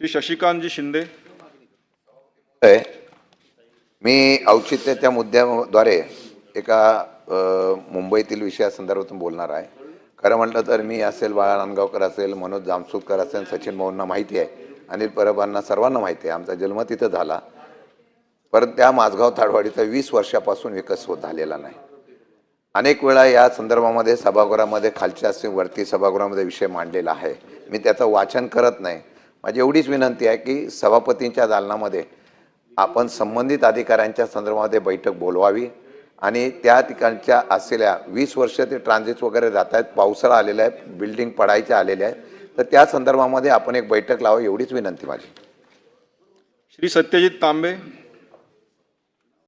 श्री शशिकांतजी शिंदे. आहे मी औचित्याच्या मुद्द्याद्वारे एका मुंबईतील विषयासंदर्भातून बोलणार आहे. खरं म्हटलं तर मी असेल बाळा नांदगावकर असेल मनोज जामसुदकर असेल सचिन भाऊंना माहिती आहे. अनिल परबांना सर्वांना माहिती आहे. आमचा जन्म तिथं झाला. परत त्या माझगाव ताडवाडीचा वीस वर्षापासून विकास होत झालेला नाही. अनेक वेळा या संदर्भामध्ये सभागृहामध्ये खालच्या वरती सभागृहामध्ये विषय मांडलेला आहे. मी त्याचं वाचन करत नाही. माझी एवढीच विनंती आहे की सभापतींच्या दालनामध्ये आपण संबंधित अधिकाऱ्यांच्या संदर्भामध्ये बैठक बोलवावी आणि त्या ठिकाणच्या असलेल्या वीस वर्ष ते ट्रान्झिट वगैरे जात आहेत पावसाळा आलेला आहे बिल्डिंग पडायच्या आलेल्या आहेत तर त्या संदर्भामध्ये आपण एक बैठक लावा एवढीच विनंती माझी. श्री सत्यजित तांबे.